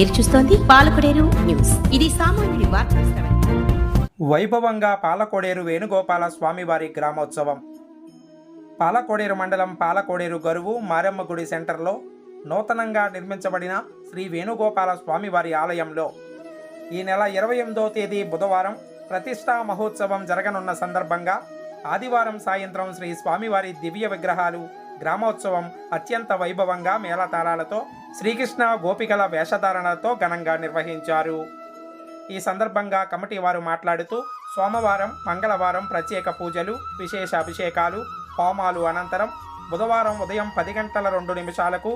మీరు చూస్తోంది పాలకొడేరు న్యూస్. ఇది సామాన్యుడి వార్త వైభవంగా పాలకోడేరు వేణుగోపాల స్వామివారి గ్రామోత్సవం. పాలకోడేరు మండలం పాలకోడేరు గరువు మారమ్మ గుడి సెంటర్లో నూతనంగా నిర్మించబడిన శ్రీ వేణుగోపాల స్వామివారి ఆలయంలో ఈ నెల ఇరవై ఎనిమిదో తేదీ బుధవారం ప్రతిష్టా మహోత్సవం జరగనున్న సందర్భంగా ఆదివారం సాయంత్రం శ్రీ స్వామివారి దివ్య విగ్రహాలు గ్రామోత్సవం అత్యంత వైభవంగా మేళతాళాలతో శ్రీకృష్ణ గోపికల వేషధారణలతో ఘనంగా నిర్వహించారు. ఈ సందర్భంగా కమిటీ వారు మాట్లాడుతూ సోమవారం మంగళవారం ప్రత్యేక పూజలు విశేష అభిషేకాలు హోమాలు అనంతరం బుధవారం ఉదయం పది గంటల రెండు నిమిషాలకు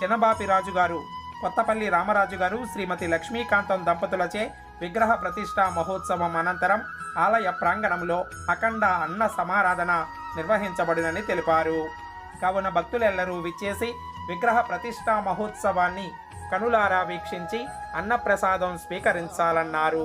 చిన్నబాపిరాజు గారు కొత్తపల్లి రామరాజు గారు శ్రీమతి లక్ష్మీకాంతం దంపతులచే విగ్రహ ప్రతిష్ఠా మహోత్సవం అనంతరం ఆలయ ప్రాంగణంలో అఖండ అన్న సమారాధన నిర్వహించబడినని తెలిపారు. కావున భక్తులెల్లరూ విచ్చేసి విగ్రహ ప్రతిష్టా మహోత్సవాన్ని కనులారా వీక్షించి అన్నప్రసాదం స్వీకరించాలన్నారు.